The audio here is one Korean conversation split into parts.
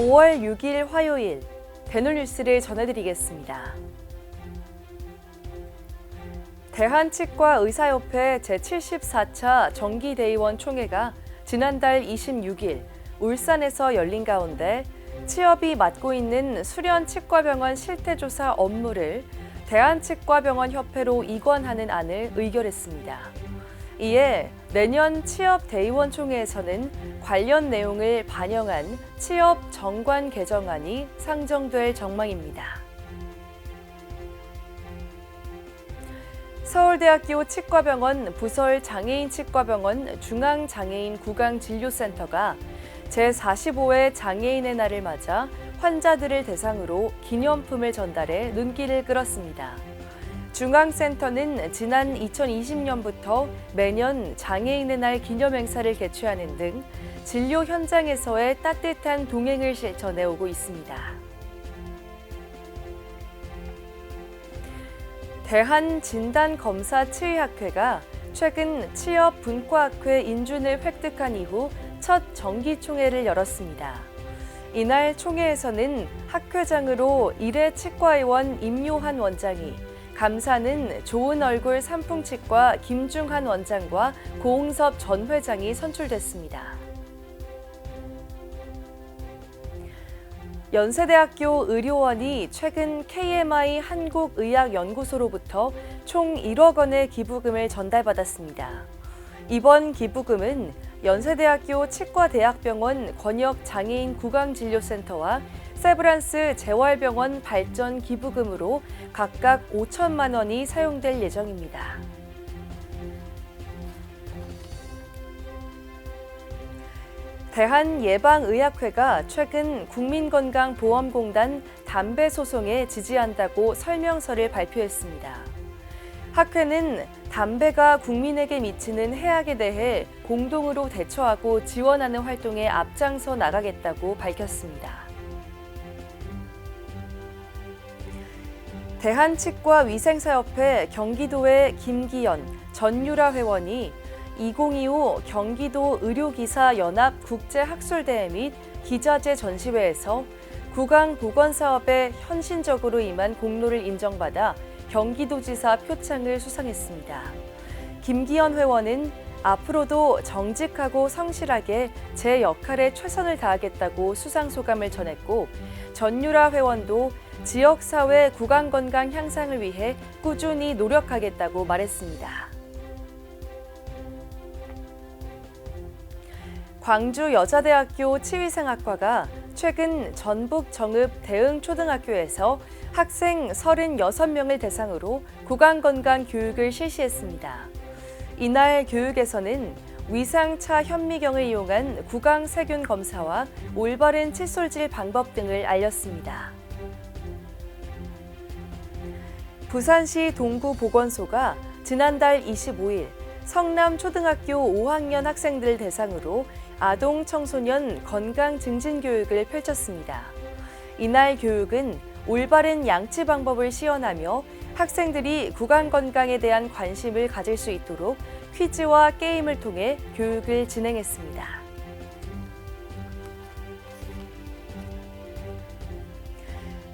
5월 6일 화요일 대놀 뉴스를 전해드리겠습니다. 대한 치과 의사협회 제74차 정기대의원 총회가 지난달 26일 울산에서 열린 가운데 치업이 맡고 있는 수련 치과병원 실태조사 업무를 대한치과병원협회로 이관하는 안을 의결했습니다. 이에 내년 취업 대의원 총회에서는 관련 내용을 반영한 취업 정관 개정안이 상정될 전망입니다. 서울대학교 치과병원 부설 장애인 치과병원 중앙장애인 구강진료센터가 제45회 장애인의 날을 맞아 환자들을 대상으로 기념품을 전달해 눈길을 끌었습니다. 중앙센터는 지난 2020년부터 매년 장애인의 날 기념 행사를 개최하는 등 진료 현장에서의 따뜻한 동행을 실천해 오고 있습니다. 대한진단검사치의학회가 최근 취업 분과학회 인준을 획득한 이후 첫 정기총회를 열었습니다. 이날 총회에서는 학회장으로 일회 치과의원 임요한 원장이 감사는 좋은 얼굴 삼풍치과 김중한 원장과 고홍섭 전 회장이 선출됐습니다. 연세대학교 의료원이 최근 KMI 한국의학연구소로부터 총 1억 원의 기부금을 전달받았습니다. 이번 기부금은 연세대학교 치과대학병원 권역 장애인 구강진료센터와 세브란스 재활병원 발전 기부금으로 각각 5천만 원이 사용될 예정입니다. 대한예방의학회가 최근 국민건강보험공단 담배 소송에 지지한다고 설명서를 발표했습니다. 학회는 담배가 국민에게 미치는 해악에 대해 공동으로 대처하고 지원하는 활동에 앞장서 나가겠다고 밝혔습니다. 대한치과위생사협회 경기도의 김기현, 전유라 회원이 2025 경기도 의료기사 연합 국제학술대회 및 기자재 전시회에서 구강 보건 사업에 헌신적으로 임한 공로를 인정받아 경기도지사 표창을 수상했습니다. 김기현 회원은 앞으로도 정직하고 성실하게 제 역할에 최선을 다하겠다고 수상 소감을 전했고 전유라 회원도 지역사회 구강건강 향상을 위해 꾸준히 노력하겠다고 말했습니다. 광주여자대학교 치위생학과가 최근 전북 정읍 대응초등학교에서 학생 36명을 대상으로 구강건강 교육을 실시했습니다. 이날 교육에서는 위상차 현미경을 이용한 구강 세균 검사와 올바른 칫솔질 방법 등을 알렸습니다. 부산시 동구보건소가 지난달 25일 성남 초등학교 5학년 학생들을 대상으로 아동 청소년 건강 증진 교육을 펼쳤습니다. 이날 교육은 올바른 양치 방법을 시연하며 학생들이 구강 건강에 대한 관심을 가질 수 있도록 퀴즈와 게임을 통해 교육을 진행했습니다.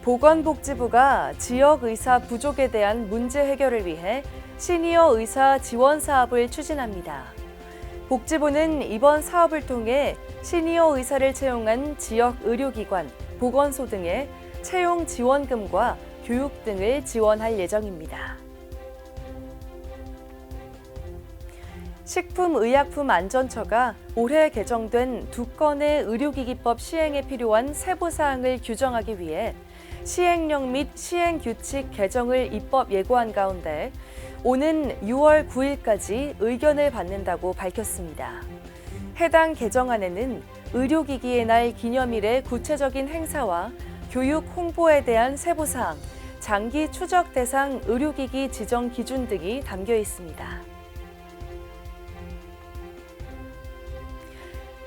보건복지부가 지역 의사 부족에 대한 문제 해결을 위해 시니어 의사 지원 사업을 추진합니다. 복지부는 이번 사업을 통해 시니어 의사를 채용한 지역 의료기관, 보건소 등의 채용 지원금과 교육 등을 지원할 예정입니다. 식품의약품안전처가 올해 개정된 두 건의 의료기기법 시행에 필요한 세부사항을 규정하기 위해 시행령 및 시행규칙 개정을 입법 예고한 가운데 오는 6월 9일까지 의견을 받는다고 밝혔습니다. 해당 개정안에는 의료기기의 날 기념일의 구체적인 행사와 교육 홍보에 대한 세부사항, 장기 추적 대상 의료기기 지정 기준 등이 담겨 있습니다.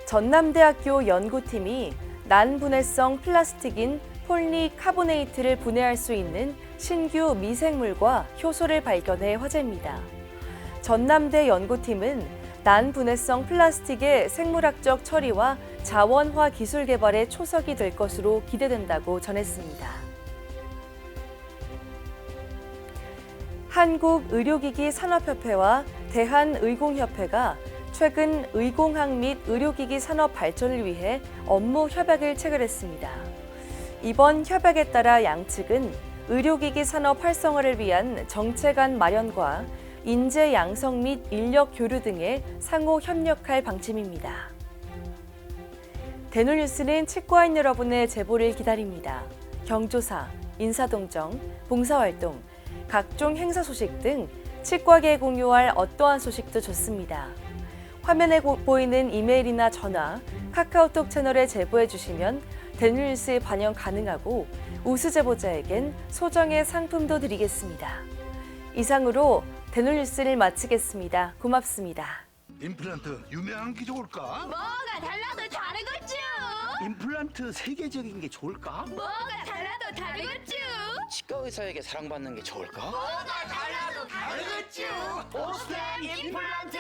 전남대학교 연구팀이 난분해성 플라스틱인 폴리카보네이트를 분해할 수 있는 신규 미생물과 효소를 발견해 화제입니다. 전남대 연구팀은 난분해성 플라스틱의 생물학적 처리와 자원화 기술 개발의 초석이 될 것으로 기대된다고 전했습니다. 한국의료기기 산업협회와 대한의공협회가 최근 의공학 및 의료기기 산업 발전을 위해 업무 협약을 체결했습니다. 이번 협약에 따라 양측은 의료기기 산업 활성화를 위한 정책안 마련과 인재 양성 및 인력 교류 등에 상호 협력할 방침입니다. 대놀뉴스는 치과인 여러분의 제보를 기다립니다. 경조사, 인사동정, 봉사활동, 각종 행사 소식 등 치과계에 공유할 어떠한 소식도 좋습니다. 화면에 고- 보이는 이메일이나 전화, 카카오톡 채널에 제보해 주시면 대놀뉴스에 반영 가능하고 우수 제보자에겐 소정의 상품도 드리겠습니다. 이상으로 대놀뉴스를 마치겠습니다. 고맙습니다. 임플란트 유명한 게 좋을까? 뭐가 달라도 다르겠죠. 임플란트 세계적인 게 좋을까? 뭐가 달라도 다르겠죠. 치과 의사에게 사랑받는 게 좋을까? 뭐가 달라도 다르겠죠. 오스템 임플란트